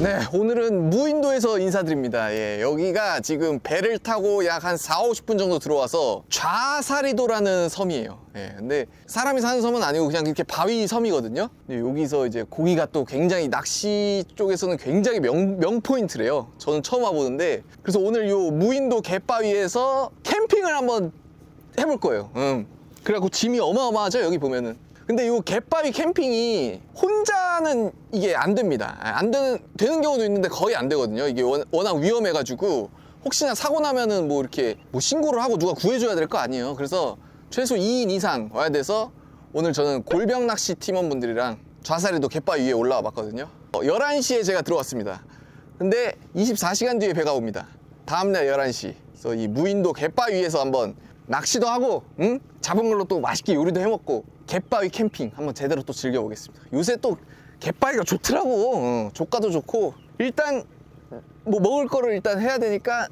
네, 오늘은 무인도에서 인사드립니다. 예, 여기가 지금 배를 타고 약 한 4, 50분 정도 들어와서 좌사리도라는 섬이에요. 예, 근데 사람이 사는 섬은 아니고 그냥 이렇게 바위 섬이거든요. 여기서 이제 고기가 또 굉장히 낚시 쪽에서는 굉장히 명, 명포인트래요. 저는 처음 와보는데. 그래서 오늘 요 무인도 갯바위에서 캠핑을 한번 해볼 거예요. 음. 그래갖고 짐이 어마어마하죠, 여기 보면은. 근데 이 갯바위 캠핑이 혼자는 이게 안 됩니다. 아, 안 되는, 되는 경우도 있는데 거의 안 되거든요. 이게 워- 워낙 위험해가지고 혹시나 사고 나면은 뭐 이렇게 뭐 신고를 하고 누가 구해줘야 될 거 아니에요. 그래서 최소 2인 이상 와야 돼서 오늘 저는 골병 낚시 팀원분들이랑 좌사리도 갯바위 위에 올라와 봤거든요. 어, 11시에 제가 들어왔습니다. 근데 24시간 뒤에 배가 옵니다. 다음날 11시. 그래서 이 무인도 갯바위 위에서 한번 낚시도 하고, 응? 잡은 걸로 또 맛있게 요리도 해 먹고, 갯바위 캠핑 한번 제대로 또 즐겨보겠습니다. 요새 또 갯바위가 좋더라고. 어, 조가도 좋고. 일단, 뭐 먹을 거를 일단 해야 되니까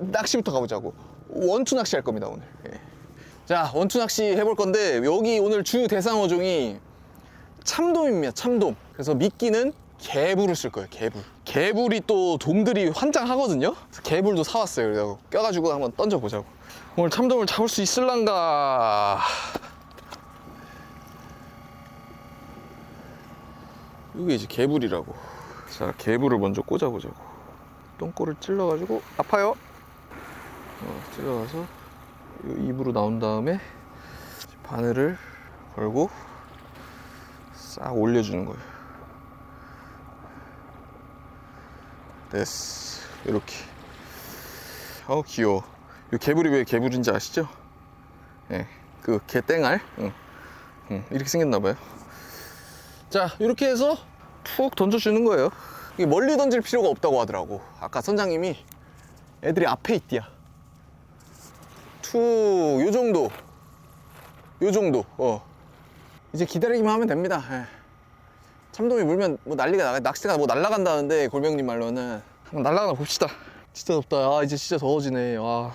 낚시부터 가보자고. 원투 낚시 할 겁니다, 오늘. 예. 자, 원투 낚시 해볼 건데, 여기 오늘 주 대상 어종이 참돔입니다. 참돔. 그래서 미끼는 개불을 쓸 거예요. 개불. 개불이 또 돔들이 환장하거든요. 개불도 사왔어요. 그래서 껴가지고 한번 던져보자고. 오늘 참돔을 잡을 수 있을란가? 이게 이제 개불이라고. 자, 개불을 먼저 꽂아보자고. 똥꼬를 찔러가지고 아파요. 어, 찔러가서 이 입으로 나온 다음에 바늘을 걸고 싹 올려주는 거예요. 됐어. 이렇게. 어 귀여워. 이 개불이 왜 개불인지 아시죠? 예, 그 개땡알. 응. 응, 이렇게 생겼나 봐요. 자, 이렇게 해서 툭 던져주는 거예요. 이게 멀리 던질 필요가 없다고 하더라고. 아까 선장님이 애들이 앞에 있디야. 툭, 요 정도. 요 정도. 어. 이제 기다리기만 하면 됩니다. 예. 참돔이 물면 뭐 난리가 나가 낚시가 뭐 날아간다는데 골병님 말로는 한번 날아가나 봅시다. 진짜 덥다. 아 이제 진짜 더워지네. 와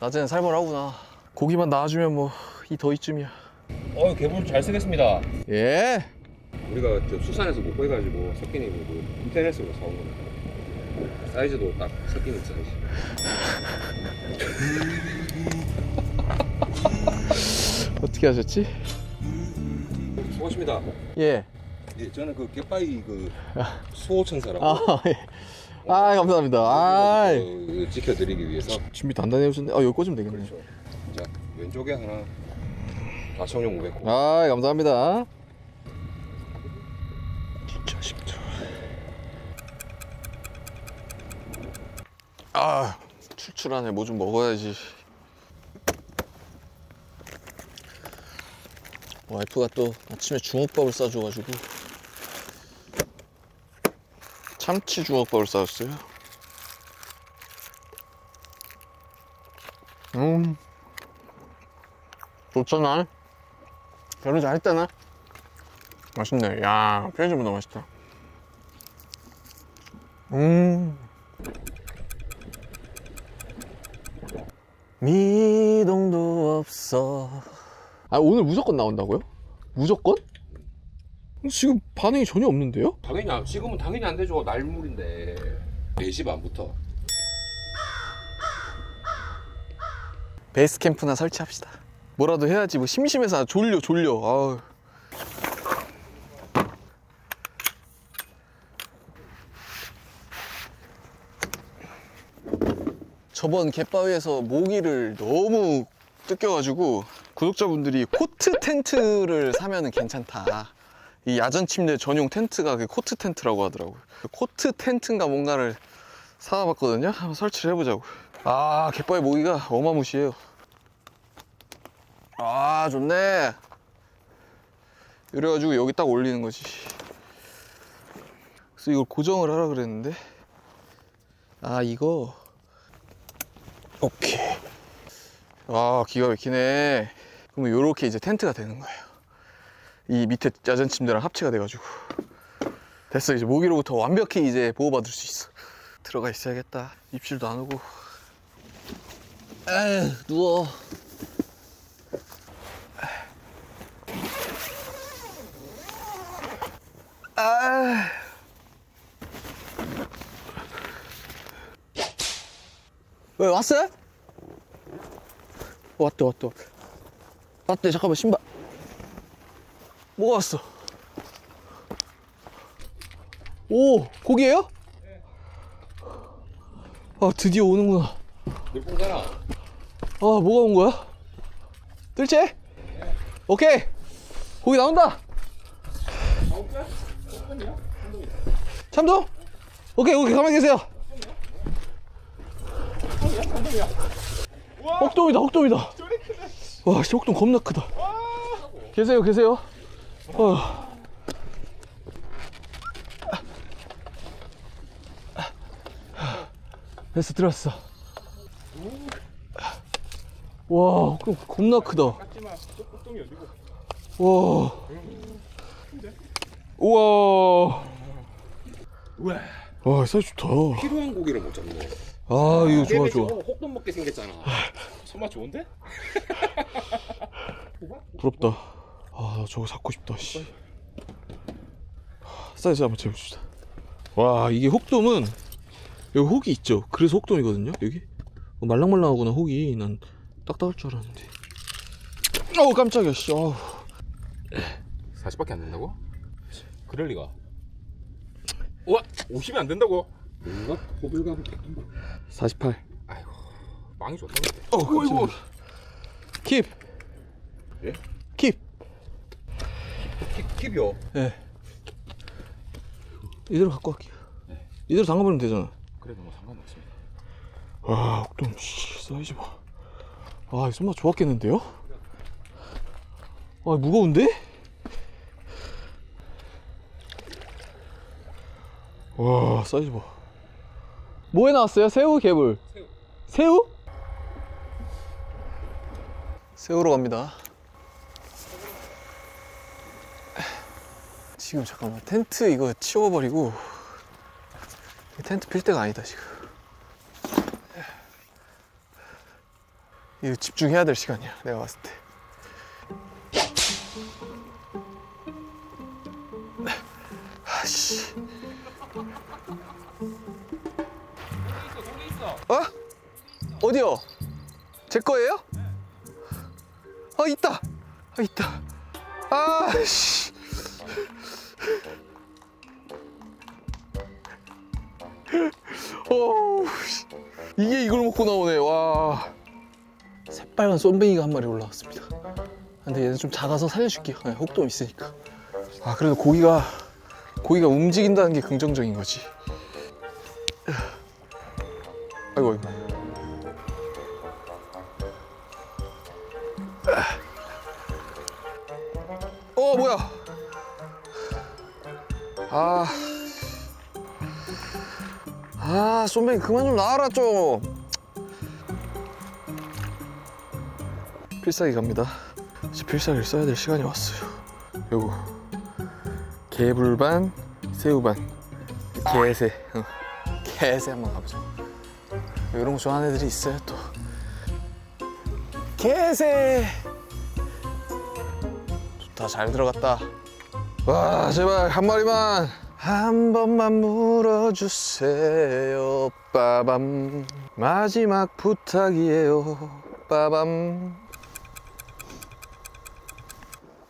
낮에는 살벌하구나. 고기만 나와주면 뭐 이 더위쯤이야. 어, 개불 잘 쓰겠습니다. 예. 우리가 저 수산에서 못 구해가지고 석기님이 그 인터넷으로 사온 겁니다. 사이즈도 딱 석기님 사이즈. 어떻게 하셨지? 수고하십니다. 예. 예, 저는 그 갯바위 그 수호천사라고 아 예. 아 감사합니다. 아 그 지켜드리기 위해서 준비 단단히 해오셨네. 아 여기 꽂으면 되겠네. 그렇죠. 자 왼쪽에 하나 좌청용 500호. 아 감사합니다. 진짜 쉽다. 아 출출하네. 뭐 좀 먹어야지. 와이프가 또 아침에 중국밥을 싸줘가지고 참치 중국밥을 싸줬어요. 음, 좋잖아. 결혼 잘했다나? 맛있네. 야, 편의점보다 맛있다. 음. 미동도 없어. 아, 오늘 무조건 나온다고요? 무조건? 지금 반응이 전혀 없는데요? 당연히 안, 지금은 당연히 안 되죠. 날물인데 4시 반부터. 베이스 캠프나 설치합시다. 뭐라도 해야지. 뭐 심심해서 졸려, 졸려. 아우. 저번 갯바위에서 모기를 너무 뜯겨가지고 구독자분들이 코트 텐트를 사면은 괜찮다. 이 야전 침대 전용 텐트가 그 코트 텐트라고 하더라고요. 그 코트 텐트인가 뭔가를 사와봤거든요. 한번 설치를 해보자고. 아, 갯바위 모기가 어마무시해요. 아, 좋네. 이래가지고 여기 딱 올리는 거지. 그래서 이걸 고정을 하라 그랬는데. 아, 이거. 오케이. 아, 기가 막히네. 그러면 요렇게 이제 텐트가 되는 거예요. 이 밑에 짜잔 침대랑 합체가 돼가지고. 됐어 이제 모기로부터 완벽히 이제 보호받을 수 있어. 들어가 있어야겠다. 입실도 안 오고. 에이, 누워. 왜 왔어? 왔다 왔다. 왔대 잠깐만 신발. 뭐가 왔어. 오 고기예요? 아 드디어 오는구나. 물뽕 가라. 아 뭐가 온 거야? 뜰채? 오케이. 고기 나온다. 참돔? 오케이 오케이. 가만히 계세요. 혹돔이다 혹돔이다. 와 씨, 혹돔 겁나 크다. 계세요 계세요 어. 됐어 들어왔어 와 혹돔 겁나 크다 와 우와 왜? 와 사이즈 좋다 필요한 고기를 못 잡네. 아 이거 좋아 좋아 혹돈 먹게 생겼잖아. 손맛 좋은데? 부럽다. 아, 나 저거 잡고 싶다. 씨. 사이즈 한번 재봅시다. 와, 이게 혹돔은 여기 혹이 있죠. 그래서 혹돔이거든요. 여기 어, 말랑말랑하구나 혹이. 난 딱딱할 줄 알았는데. 어우 깜짝이야. 씨. 어우. 40밖에 안 된다고? 그럴 리가. 와, 50이 안 된다고? 뭔가 호들갑을 48. 아이고, 망이 좋다는데. 어, 깜짝이야. 킵. 예? 킵. 킵이요. 예. 이대로 갖고 갈게요. 이대로 담가버리면 되잖아. 그래도 뭐 상관없습니다. 와, 혹돔 씨, 사이즈 봐. 아, 이 손맛 좋았겠는데요? 아, 무거운데? 와, 사이즈 봐. 뭐에 나왔어요? 새우, 개불? 새우. 새우? 새우로 갑니다. 지금 잠깐만 텐트 이거 치워버리고 텐트 필 때가 아니다 지금. 이거 집중해야 될 시간이야 내가 봤을 때 아씨 어? 어디요? 제 거예요? 아 있다 아 있다 아씨 어 이게 이걸 먹고 나오네 와 새빨간 쏨뱅이가 한 마리 올라왔습니다. 근데 얘는 좀 작아서 살려줄게요. 네, 혹돔 있으니까. 아 그래도 고기가 고기가 움직인다는 게 긍정적인 거지. 아, 쏨뱅이 그만 좀 나와라 좀. 필살기 갑니다. 이제 필살기를 써야 될 시간이 왔어요. 요거 개불반, 새우반, 개새, 어. 개새 한번 가보자. 이런 거 좋아하는 애들이 있어요 또. 개새. 좋다, 잘 들어갔다. 와, 제발 한 마리만. 한 번만 물어주세요, 빠밤. 마지막 부탁이에요, 빠밤.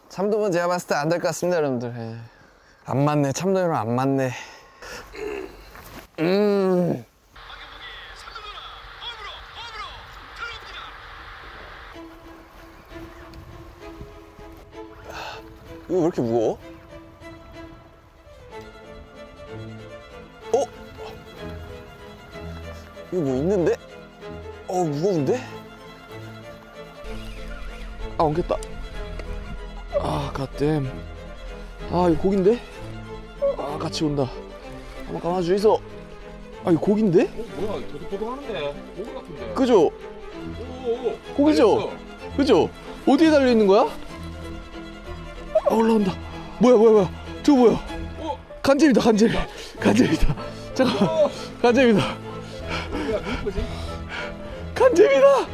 참돔은 제가 봤을 때 안 될 것 같습니다, 여러분들. 예. 안 맞네, 참돔이랑 안 맞네. 음. 이거 왜 이렇게 무거워? 이거 뭐 있는데? 어, 무거운데? 아, 엉켰다. 아, 갓댐. 아, 이거 고긴데? 아, 같이 온다. 한번 감아주이소. 아, 이거 고긴데? 어, 뭐야, 도둑도둑하는데? 고기 같은데? 그죠? 오오오. 고기죠? 그죠? 어디에 달려있는 거야? 아, 올라온다. 뭐야, 뭐야, 뭐야. 저거 뭐야? 어, 간잼이다, 간잼. 간잼이다. 잠깐만. 어, 간잼이다. 간잼이다.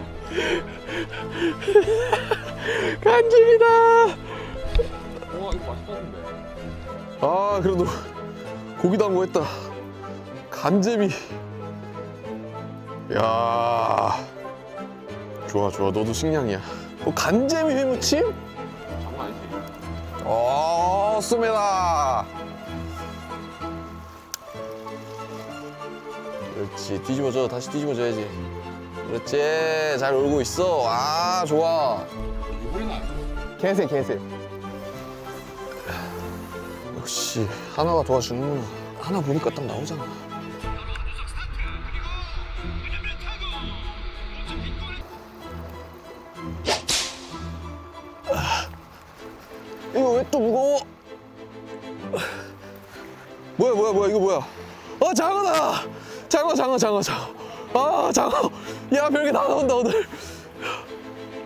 간잼이다. 와, 이거 맛있다던데. 아 그래도 고기 담고 했다 간제비 야 좋아 좋아 너도 식량이야 어, 간재미 회무침? 장난 아니지. 어 쏘메다 그렇지 뒤집어줘 다시 뒤집어줘야지 그렇지. 잘 놀고 있어. 아 좋아. 개새 개새. 역시 하나가 도와주는구나 하나 보니까 딱 나오잖아 아, 이거 왜 또 무거워? 뭐야 뭐야 뭐야 이거 뭐야? 어 장어다! 장어 장어 장어 장어 아 장어. 야 별게 다 나온다 오늘.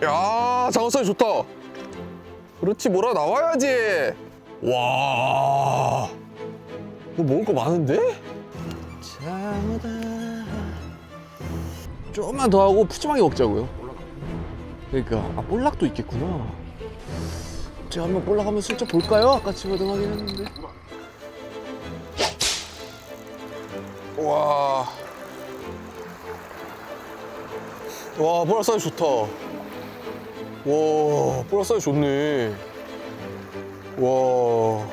야 장어 사이 좋다. 그렇지 뭐라 나와야지. 와. 뭐 먹을 거 많은데? 장어다 조금만 더 하고 푸짐하게 먹자고요. 그러니까 아 볼락도 있겠구나. 제가 한번 볼락 한번 슬쩍 볼까요? 아까 집어등 하긴 했는데. 와. 와, 사이즈 좋다. 와, 사이즈 좋네. 와.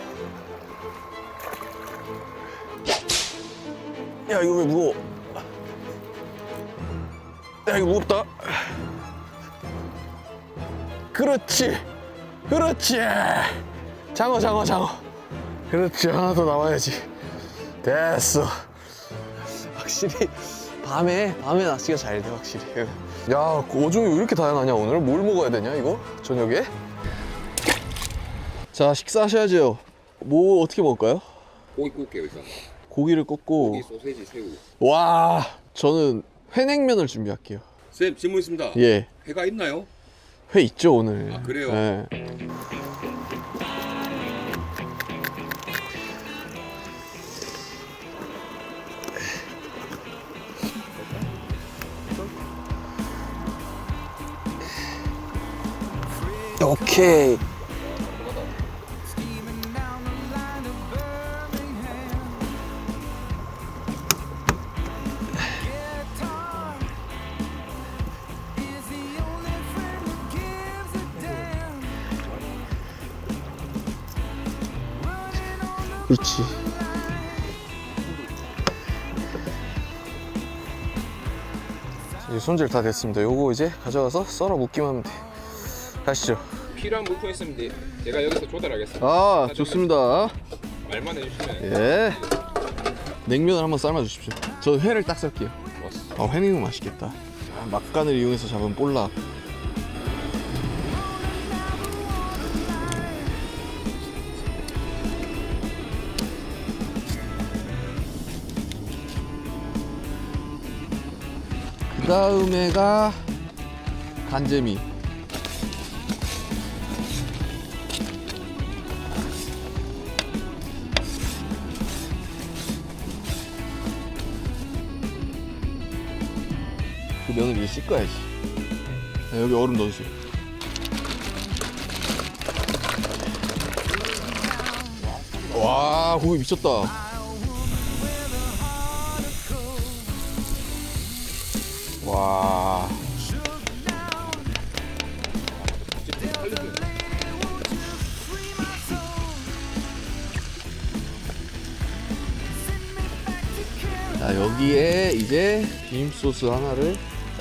야, 이거 왜 무거워? 야, 이거 무겁다. 그렇지. 그렇지. 장어, 장어, 장어. 그렇지. 하나 더 나와야지. 됐어. 확실히 밤에 밤에 낚시가 잘 돼 확실히. 야, 그 어종이 왜 이렇게 다양하냐 오늘? 뭘 먹어야 되냐 이거 저녁에? 자 식사하셔야죠. 뭐 어떻게 먹을까요? 고기 구울게요 일단. 고기를 꽂고. 고기, 소세지, 새우. 와, 저는 회냉면을 준비할게요. 쌤 질문 있습니다. 예, 회가 있나요? 회 있죠 오늘. 아, 그래요? 예. 오케이. 그렇지. 이제 손질 다 됐습니다. 요거 이제 가져가서 썰어 묶기만 하면 돼. 가시죠. 필요한 물품 있으면 돼. 제가 여기서 조달하겠습니다. 아, 좋습니다. 말만 해주시면 예. 냉면을 한번 삶아 주십시오. 저 회를 딱 썰게요. 아, 회냉면 맛있겠다. 아, 막간을 이용해서 잡은 볼락. 그 다음에가 간재미. 면을 이제 씻어야지. 네, 여기 얼음 넣어주세요. 와, 고기 미쳤다. 와. 자, 여기에 이제 비빔 소스 하나를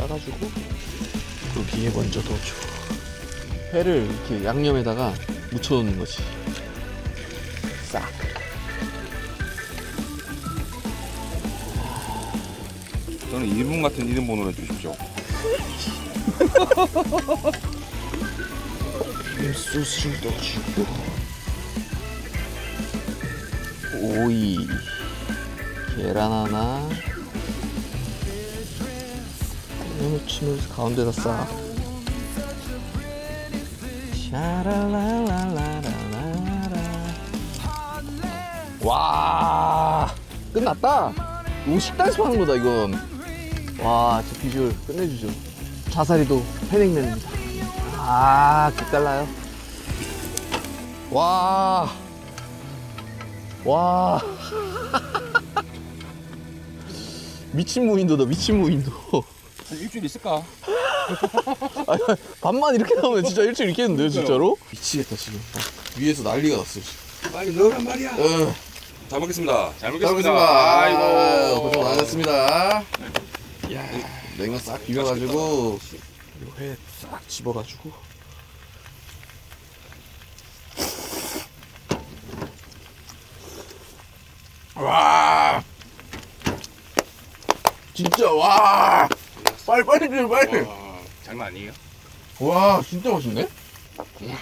짜가지고 여기에 먼저 넣어줘. 회를 이렇게 양념에다가 묻혀놓는 거지. 싹. 저는 이분 같은 이름 번호를 주십시오. 비빔 소스를 넣어주고 오이 계란 하나 해무침을 가운데다 싹 와 끝났다 이거 식당에서 파는 거다 이건 와 진짜 비주얼 끝내주죠 자사리도 회냉면입니다 아, 기깔나요? 와. 와. 미친 무인도다 미친 무인도 한 일주일 있을까? 아니, 밥만 이렇게 나오면 진짜 일주일 있겠는데요 진짜로? 미치겠다 지금 위에서 난리가 났어 지금 빨리 넣으란 말이야. 어. 잘 먹겠습니다. 잘잘 먹겠습니다 아이고. 고생 많으셨습니다 야 냉면 싹 비벼가지고 회싹 집어가지고 와 진짜 와 빨리 빨리 좀 빨리 와, 장난 아니에요? 와 진짜 맛있네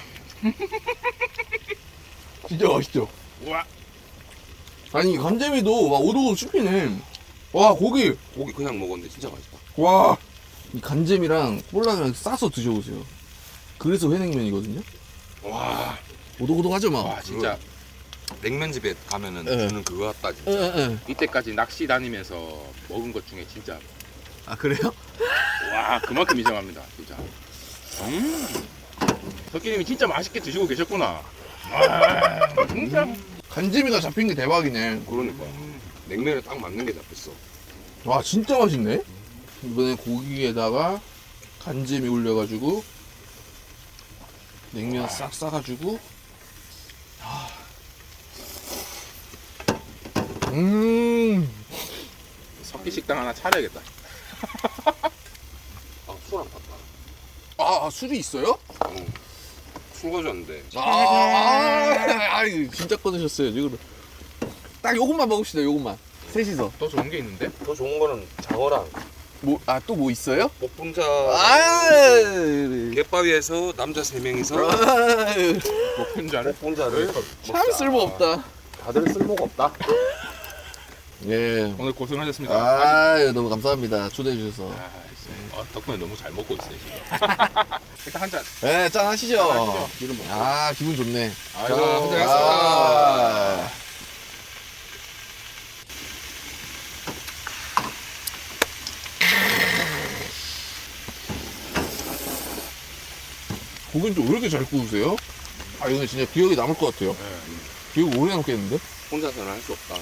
진짜 맛있죠 와. 아니 감재미도 막 오도오도 씹히네 와 고기 고기 그냥 먹었는데 진짜 맛있다. 와. 이 간잼이랑 콜라랑 싸서 드셔보세요. 그래서 회냉면이거든요. 와, 오독오독하죠, 막. 와 진짜 냉면집에 가면은 예. 주는 그거 같다 진짜. 응, 응. 이때까지 낚시 다니면서 먹은 것 중에 진짜 아 그래요? 와 그만큼 인정합니다 진짜. 음. 석기님이 진짜 맛있게 드시고 계셨구나. 아, 진짜. 간잼이가 잡힌 게 대박이네. 그러니까 냉면에 딱 맞는 게 잡혔어. 와 진짜 맛있네. 이번에 고기에다가 간잼이 올려가지고 냉면 싹 싸가지고. 아. 음. 석기 식당 하나 차려야겠다. 아, 술안 탔다. 아 술이 있어요? 술 가져왔는데. 아, 아, 아, 이거 진짜 꺼내셨어요 지금. 딱 요것만 먹읍시다 요것만. 셋이서. 또 좋은 게 있는데? 더 좋은 거는 장어랑 뭐, 아, 또 뭐 있어요? 복분자 아, 갯바위에서 남자 세 명이서 아유, 높은 자를. 복분자를 참 쓸모없다. 다들 쓸모가 없다. 예. 오늘 고생하셨습니다. 아 유, 너무 감사합니다. 초대해 주셔서. 아, 진짜. 아, 덕분에 너무 잘 먹고 있어요 지금. 일단 한 잔. 예, 짠 하시죠. 하시죠. 기름 먹고. 아, 기분 좋네. 아이고, 자, 고생하셨습니다. 아. 고기는 좀왜 이렇게 잘 구우세요? 아, 이거 진짜 기억에 남을 것 같아요. 기억 오래 남겠는데? 혼자서는 할 수 없다.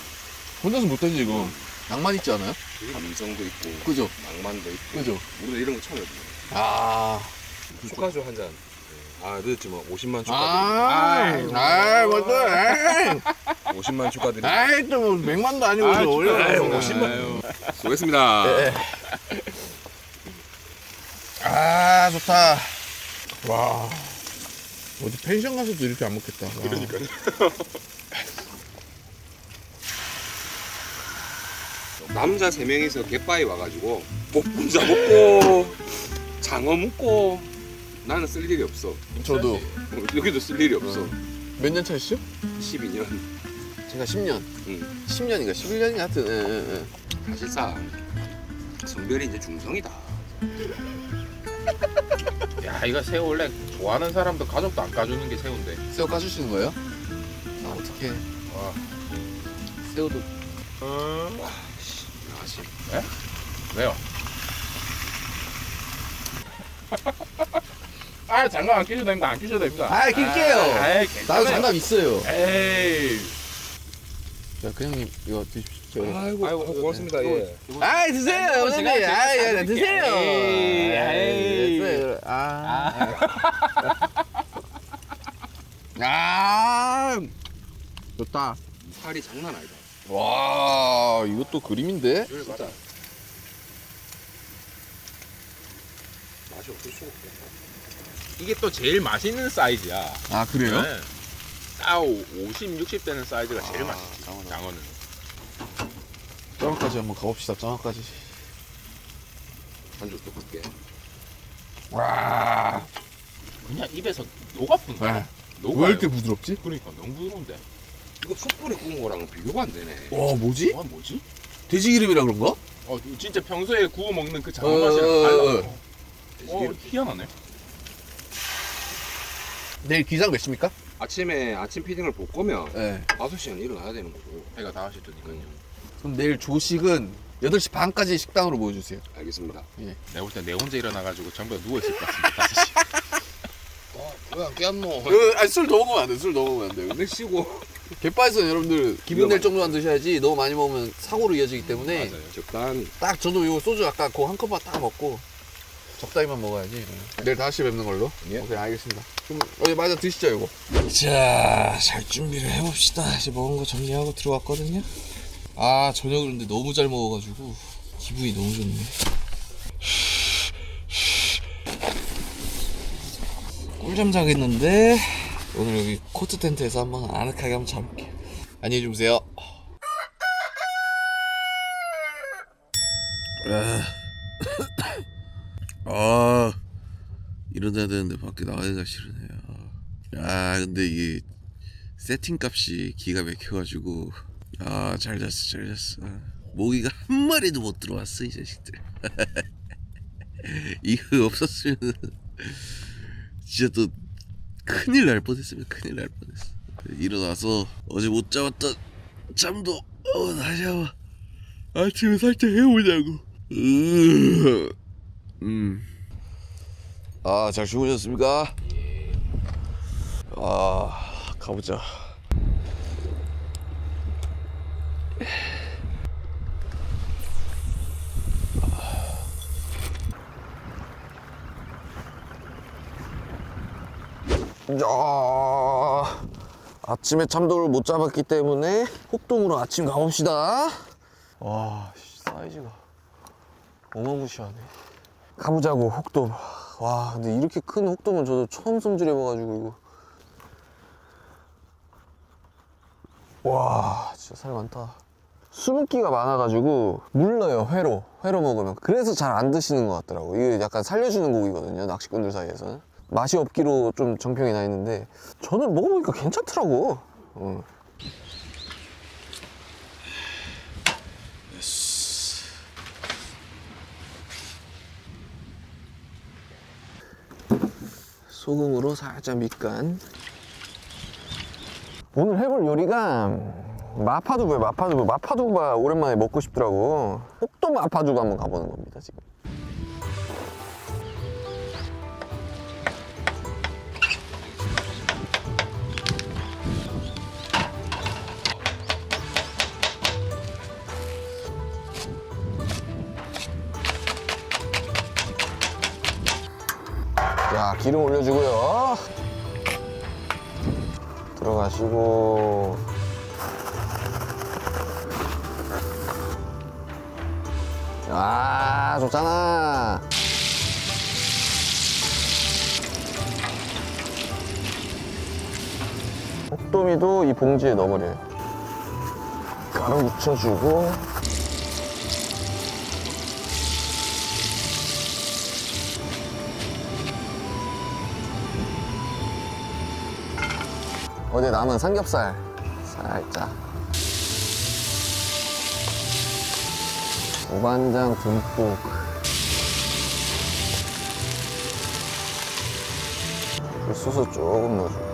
혼자서 못하지, 지금. 낭만 있지 않아요? 감성도 있고 그죠? 낭만도 있고. 그죠? 우리도 이런 거 처음 해보네. 아. 축하주 한 잔. 아 늦었지만 50만 축하드립니다. 아, 아, 맞다. 50만 축하드립니다. 아이, 또, 뭐, 백만도 아니고, 아, 또 올려. 축하드립니다. 50만. 아유. 수고했습니다. 아, 좋다. 와. 어디 펜션 가서도 이렇게 안 먹겠다. 그러니까. 남자 세 명이서 갯바위 와가지고 복분자 먹고 장어 먹고 나는 쓸 일이 없어. 저도 어, 여기도 쓸 일이 없어. 몇 년 차시죠? 12년. 제가 10년. 응. 10년인가 11년인가 하여튼. 예, 예, 예. 사실상 성별이 이제 중성이다. 야 이거 새우 원래 좋아하는 사람도 가족도 안 까주는 게 새우인데. 새우 까주시는 거예요? 아, 어떡해. 와. 새우도. 아 씨. 왜요? 아 장갑 안 끼셔도 됩니다. 안 끼셔도 됩니다. 아, 낄게요. 아이, 괜찮아요. 나도 장갑 있어요. 에이. 자, 그냥님, 이거 드십시오. 아이고, 아이고, 고맙습니다. 예. 아이, 드세요, 형님. 제가 아이, 예, 사드릴게요. 드세요. 에이, 에이. 됐어요. 아. 아. 좋다. 살이 장난 아니다. 와, 이것도 그림인데? 진짜. 맛이 없을 수가 없겠다. 이게 또 제일 맛있는 사이즈야. 아, 그래요? 네. 딱 50, 60 되는 사이즈가 제일 아, 맛있지. 장어는. 장어는. 짱어까지 한번 가봅시다, 짱어까지. 한줄 또 갈게. 와. 그냥 입에서 녹아푼다. 네. 녹아요. 왜 이렇게 부드럽지? 그러니까 너무 부드러운데. 이거 숯불에 구운 거랑 비교가 안 되네. 와, 뭐지? 와 뭐지? 돼지 기름이라 그런가? 어 진짜 평소에 구워 먹는 그 장어 어, 맛이랑 어, 달라. 어, 어, 돼지기름. 희한하네. 내일 기상 몇 시입니까? 아침에 아침 피딩을 볼 거면 네. 5시간 일어나야 되는 거고. 해가 다 하실 테니까요. 그럼 내일 조식은 8시 반까지 식당으로 모여주세요. 알겠습니다. 내가 볼 때 내 혼자 일어나가지고 전부 다 누워 있을 것 같은데 다섯 시. 왜안 깨었노? 아니 술 더 먹으면 안 돼. 술 더 먹으면 안 돼. 근데 쉬고 갯바에서는 여러분들 기분 낼. 정도만 드셔야지 너무 많이 먹으면 사고로 이어지기 때문에 맞아요 적당히 딱 저도 요 소주 아까 그 한 컵만 딱 먹고 적당히만 먹어야지. 내일 다시 뵙는 걸로. 예. 오케이 알겠습니다. 그럼 어디 마저 드시죠 이거. 자, 잘 준비를 해봅시다. 이제 먹은 거 정리하고 들어왔거든요. 아, 저녁을 근데 너무 잘 먹어가지고 기분이 너무 좋네. 꿀잠 자겠는데 오늘 여기 코트 텐트에서 한번 아늑하게 한번 자볼게요. 안녕히 주무세요. 아 일어나야 되는데 밖에 나가기가 싫으네요. 아 근데 이게 세팅 값이 기가 막혀가지고 아 잘 잤어 잘 잤어. 모기가 한 마리도 못 들어왔어 이 자식들. 이거 없었으면 진짜 또 큰일 날 뻔했으면 큰일 날 뻔했어. 일어나서 어제 못 잡았던 잠도 어 다시 한번 아침에 살짝 해보자고. 으. 음. 아, 잘 주무셨습니까? 아, 가보자. 야, 아침에 참돔을 못 잡았기 때문에 혹돔으로 아침 가봅시다. 와, 씨, 사이즈가 어마무시하네. 가보자고 혹돔. 와, 근데 이렇게 큰 혹돔은 저도 처음 손질해봐가지고 이거. 와, 진짜 살 많다. 수분기가 많아가지고 물러요 회로 회로 먹으면 그래서 잘 안 드시는 것 같더라고 이게 약간 살려주는 고기거든요 낚시꾼들 사이에서는 맛이 없기로 좀 정평이 나 있는데 저는 먹어보니까 괜찮더라고. 어. 소금으로 살짝 밑간. 오늘 해볼 요리가 마파두부예요 마파두부. 마파두부가 오랜만에 먹고 싶더라고. 혹도 마파두부 한번 가보는 겁니다 지금 자 기름 올려주고요. 들어가시고. 아 좋잖아. 혹도미도 이 봉지에 넣어버려요. 가루 묻혀주고 어제 남은 삼겹살 살짝. 고반장 듬뿍. 굴소스 조금 넣어주고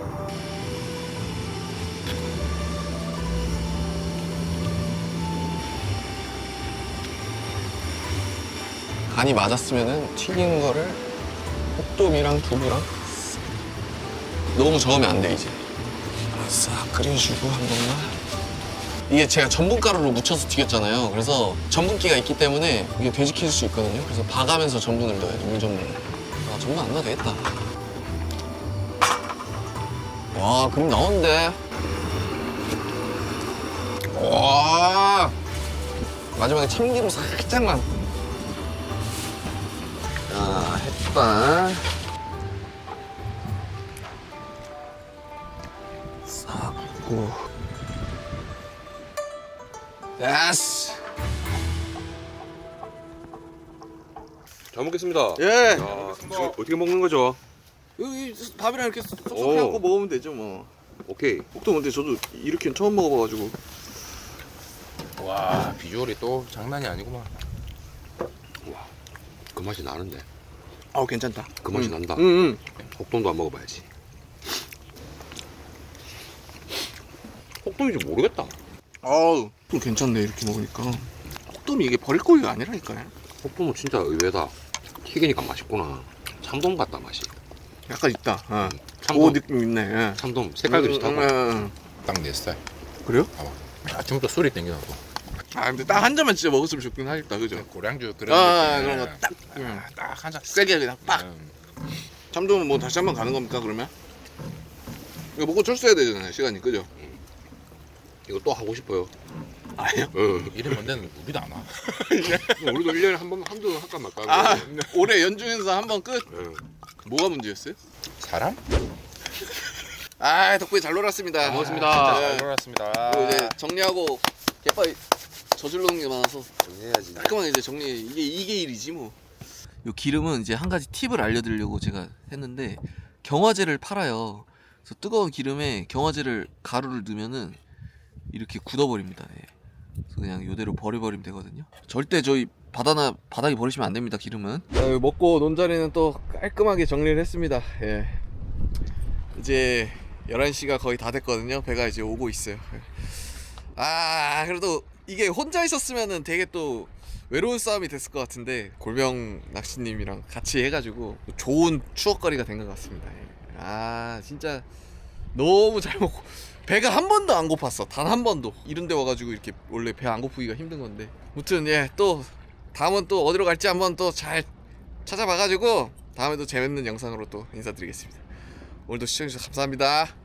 간이 맞았으면은 튀긴 거를 혹돔이랑 두부랑. 너무 저으면 안 돼 이제. 싹 끓여주고 한 번만. 이게 제가 전분가루로 묻혀서 튀겼잖아요. 그래서 전분기가 있기 때문에 이게 되직해질 수 있거든요. 그래서 봐가면서 전분을 넣어야죠 물 전분을. 아 전분 안 넣어도 되겠다. 와 그럼 나오는데. 와. 마지막에 참기름 살짝만. 자 햇반 싹 붓고. 됐어. 잘 먹겠습니다. 예. 야, 지금 어떻게 먹는 거죠? 여기 밥이랑 이렇게 쏙쏙 오. 해갖고 먹으면 되죠 뭐. 오케이. 혹도 근데 저도 이렇게는 처음 먹어봐가지고. 와 비주얼이 또 장난이 아니구만. 그 맛이 나는데. 아우 괜찮다. 그 맛이 응. 난다. 응응 혹동도 안 먹어봐야지 혹동인지 모르겠다 아우 또 괜찮네 이렇게 먹으니까 혹돔이 이게 버릴 거리가 아니라니까요 혹동은 진짜 의외다 튀기니까 맛있구나 참돔 같다 맛이 약간 있다 어. 참돔. 느낌 있네. 예. 참돔 색깔도 비슷하고. 음, 음, 음. 딱내 스타일. 그래요? 야, 지금부터 술이 땡기나고. 아 근데 딱 한 잔만 진짜 먹었으면 좋긴 하겠다, 그죠? 고량주 그런 아 느낌. 그런 거딱 아, 딱한 잔. 세게 그냥 빡. 음. 참돔은 뭐 다시 한번 가는 겁니까 그러면? 이거 먹고 철수해야 되잖아요 시간이 그죠? 이거 또 하고 싶어요. 아니요. 어. 이름 뭔데는 우리도 안 와. 우리도 1년에 한 번, 한두 번 할까 말까. 아 하고. 올해 연중에서 한 번 끝. 어. 뭐가 문제였어요? 사람? 아 덕분에 잘 놀았습니다. 잘 먹었습니다. 아, 네. 잘 놀았습니다. 그리고 이제 정리하고 개빨 저질러 놓은 게 많아서 해야지. 깔끔하게 이제 정리 이게 이게 일이지 뭐. 요 기름은 이제 한 가지 팁을 알려드리려고 제가 했는데 경화제를 팔아요. 그래서 뜨거운 기름에 경화제를 가루를 넣으면은 이렇게 굳어버립니다. 예. 그래서 그냥 요대로 버려버리면 되거든요. 절대 저희 바다나 바닥에 버리시면 안 됩니다. 기름은. 먹고 논 자리는 또 깔끔하게 정리를 했습니다. 예. 이제 11시가 거의 다 됐거든요. 배가 이제 오고 있어요. 아, 그래도 이게 혼자 있었으면은 되게 또 외로운 싸움이 됐을 것 같은데 골병 낚시님이랑 같이 해가지고 좋은 추억거리가 된 것 같습니다. 예. 아, 진짜 너무 잘 먹고 배가 한 번도 안 고팠어. 단 한 번도. 이런 데 와가지고 이렇게 원래 배 안 고프기가 힘든 건데. 무튼 예, 또 다음은 또 어디로 갈지 한번 또 잘 찾아봐가지고 다음에도 재밌는 영상으로 또 인사드리겠습니다. 오늘도 시청해주셔서 감사합니다.